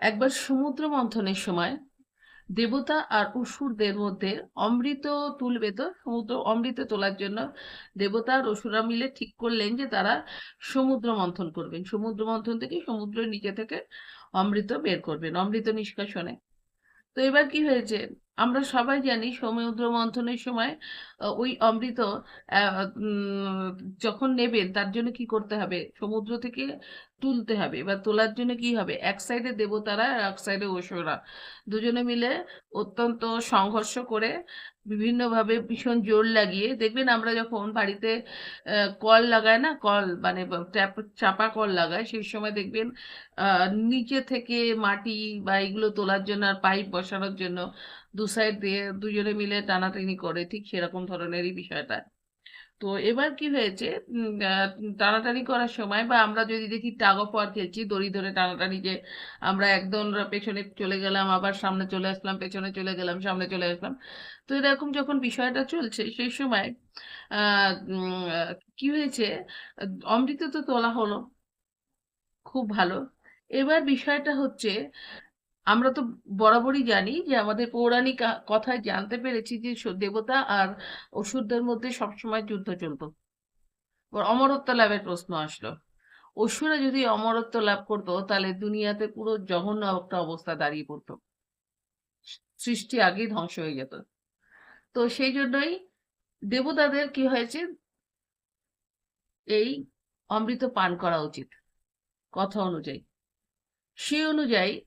একবার সমুদ্র মন্থনের সময় দেবতা আর অসুরদের মধ্যে অমৃত তুলবে তো, সমুদ্র অমৃত তোলার জন্য দেবতা আর অসুরা মিলে ঠিক করলেন যে তারা সমুদ্র মন্থন করবেন। সমুদ্র মন্থন থেকে সমুদ্রের নিচে থেকে অমৃত বের করবেন, অমৃত নিষ্কাশনে। তো এবার কি হয়েছে? আমরা সবাই জানি সমুদ্র মন্থনের সময় ওই অমৃত যখন নেবেন তার জন্য কি করতে হবে? সমুদ্র থেকে তুলতে হবে বা তোলার জন্য কি হবে? এক সাইডে দেবতারা আর এক সাইডে অসুররা। দুজনে মিলে অত্যন্ত সংঘর্ষ করে বিভিন্নভাবে ভীষণ জোর লাগিয়ে, দেখবেন আমরা যখন বাড়িতে কল লাগায় না, কল মানে ট্যাপ, চাপা কল লাগায় সেই সময় দেখবেন নিচে থেকে মাটি বা এগুলো তোলার জন্য আর পাইপ বসানোর জন্য দু সাইড দিয়ে দুজনে মিলে টানাটানি করে, ঠিক সেরকম ধরনেরই বিষয়টা। তো এবার কি হয়েছে? টানাটানি করার সময় বা আমরা যদি দেখি টাগ অফ ওয়ার খেলছি, দড়ি ধরে টানাটানি যে আমরা একদম পেছনে চলে গেলাম, আবার সামনে চলে আসলাম, পেছনে চলে গেলাম, সামনে চলে আসলাম। তো এরকম যখন বিষয়টা চলছে, সেই সময় কি হয়েছে? অমৃত তো তোলা হলো, খুব ভালো। এবার বিষয়টা হচ্ছে আমরা তো বরাবরই জানি যে আমাদের পৌরাণিক কথায় জানতে পেরেছি যে দেবতা আর অসুরদের মধ্যে সবসময় যুদ্ধ চলতো। অমরত্ব লাভের প্রশ্ন আসলো। অসুরা যদি অমরত্ব লাভ করতো, তাহলে দুনিয়াতে পুরো জঘন্য একটা অবস্থা দাঁড়িয়ে পড়তো। সৃষ্টি আগেই ধ্বংস হয়ে যেত। তো সেই জন্যই দেবতাদের কি হয়েছে? এই অমৃত পান করা উচিত। কথা অনুযায়ী। সেই অনুযায়ী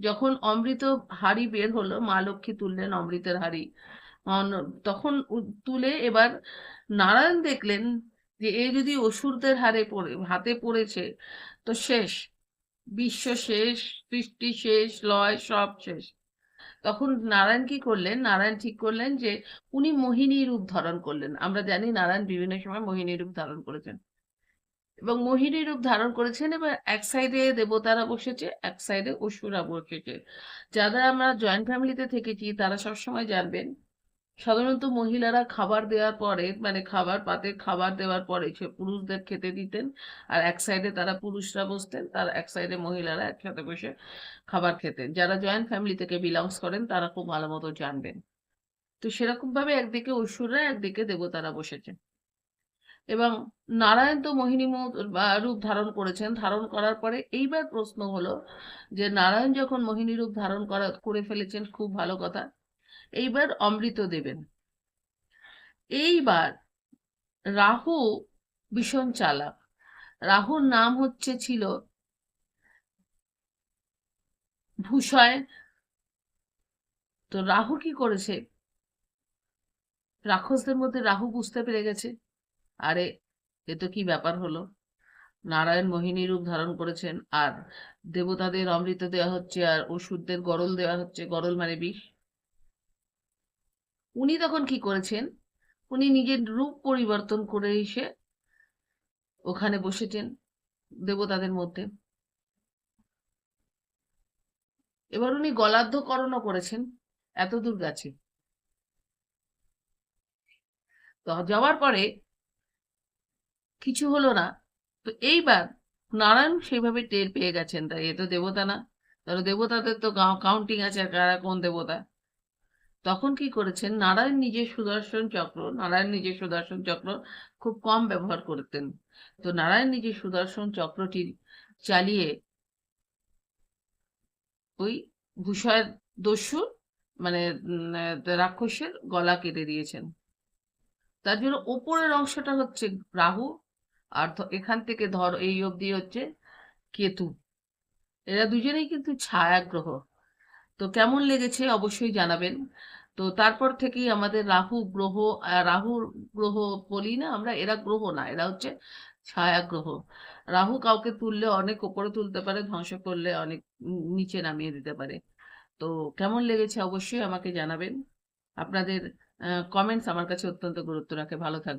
যখন অমৃত হাড়ি বের হলো, মা লক্ষ্মী তুললেন অমৃতের হাড়ি। তখন তুলে এবার নারায়ণ দেখলেন যে এ যদি অসুরদের হারে পড়ে, হাতে পড়েছে, তো শেষ। বিশ্ব শেষ, সৃষ্টি শেষ, লয় সব শেষ। তখন নারায়ণ কি করলেন? নারায়ণ ঠিক করলেন যে উনি মোহিনী রূপ ধারণ করলেন। আমরা জানি নারায়ণ বিভিন্ন সময় মোহিনী রূপ ধারণ করেছেন। এবং মোহিনী রূপ ধারণ করেছেন এবার এক সাইডে দেবতারা বসেছে, এক সাইডে অসুরা বসেছে। যারা আমরা জয়েন্ট ফ্যামিলিতে থেকেছি, তারা সবসময় জানবেন, সাধারণত মহিলারা খাবার দেওয়ার পরে মানে খাবার পাতে খাবার দেওয়ার পরে সে পুরুষদের খেতে দিতেন আর এক সাইডে তারা পুরুষরা বসতেন, তার এক সাইডে মহিলারা একসাথে বসে খাবার খেতেন। যারা জয়েন্ট ফ্যামিলি থেকে বিলংস করেন, তারা খুব ভালো মতো জানবেন। তো সেরকম ভাবে একদিকে অসুররা, একদিকে দেবতারা বসেছেন এবং নারায়ণ তো মোহিনী রূপ ধারণ করেছেন। ধারণ করার পরে এইবার প্রশ্ন হলো যে, নারায়ণ যখন মোহিনী রূপ ধারণ করা, করে ফেলেছেন, খুব ভালো কথা। এইবার অমৃত দেবেন। এইবার রাহু ভীষণ চালাক। রাহুর নাম হচ্ছে ছিল ভূষয়। তো রাহু কি করেছে? রাক্ষসদের মধ্যে রাহু বুঝতে পেরে গেছে। আরে, এ তো কি ব্যাপার হলো? নারায়ণ মোহিনী রূপ ধারণ করেছেন, আর দেবতাদের অমৃত দেওয়া হচ্ছে, আর অসুরদের গরল দেওয়া হচ্ছে, গরল মানে বিষ। উনি তখন কি করেছেন? উনি নিজের রূপ পরিবর্তন করে এসে ওখানে বসেছেন দেবতাদের মধ্যে। এবার উনি গলার্ধকরণও করেছেন এত দূর গেছে। তো যাওয়ার পরে কিছু হলো না। তো এইবার নারায়ণ সেইভাবে টের পেয়ে গেছেন। তাই এ তো দেবতা না। তাহলে দেবতাদের তো কাউন্টিং আছে কারা কোন দেবতা। তখন কি করেছেন? নারায়ণ নিজের সুদর্শন চক্র, নারায়ণ নিজের সুদর্শন চক্র খুব কম ব্যবহার করতেন। তো নারায়ণ নিজের সুদর্শন চক্রটি চালিয়ে ওই ভূষয়ের দস্যুর মানে রাক্ষসের গলা কেটে দিয়েছেন। তার জন্য ওপরের অংশটা হচ্ছে রাহু আর এখান থেকে ধর এই অবধি হচ্ছে কেতু। এরা দুজনেই কিন্তু ছায়া গ্রহ তো কেমন লেগেছে অবশ্যই জানাবেন। তো তারপর থেকেই আমাদের রাহু গ্রহ রাহু গ্রহ বলি না আমরা, এরা গ্রহ না, এরা হচ্ছে ছায়া গ্রহ রাহু কাউকে তুললে অনেক উপরে তুলতে পারে, ধ্বংস করলে অনেক নিচে নামিয়ে দিতে পারে। তো কেমন লেগেছে অবশ্যই আমাকে জানাবেন। আপনাদের কমেন্টস আমার কাছে অত্যন্ত গুরুত্ব রাখে। ভালো থাকবেন